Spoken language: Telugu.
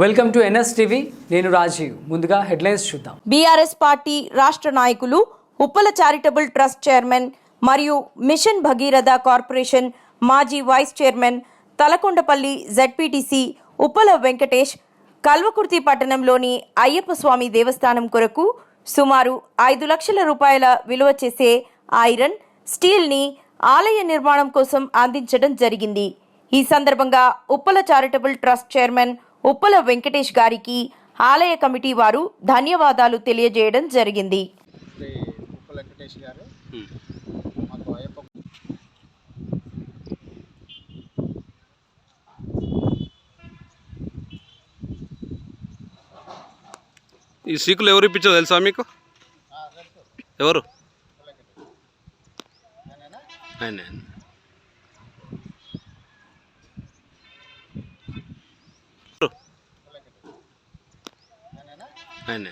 వెల్కమ్ టు ఎన్ఎస్ టీవీ నేను రాజీవ్. ముందుగా హెడ్లైన్స్ చూద్దాం. బీఆర్ఎస్ పార్టీ రాష్ట్ర నాయకులు ఉప్పల చారిటబుల్ ట్రస్ట్ చైర్మన్ మరియు మిషన్ భగీరథ కార్పొరేషన్ మాజీ vice chairman Talakondapally ZPTC Uppala Venkatesh Kalwakurthy పట్టణంలోని అయ్యప్ప స్వామి దేవస్థానం కొరకు సుమారు ఐదు లక్షల రూపాయల విలువ చేసే ఐరన్ స్టీల్ని ఆలయ నిర్మాణం కోసం అందించడం జరిగింది. ఈ సందర్భంగా Uppala charitable trust chairman Uppala Venkatesh గారికి ఆలయ కమిటీ వారు ధన్యవాదాలు తెలియజేయడం జరిగింది. ఈ సీకులు ఎవరు ఇప్పించారు తెలుసా మీకు? ఎవరు? ఆయన. ఆయన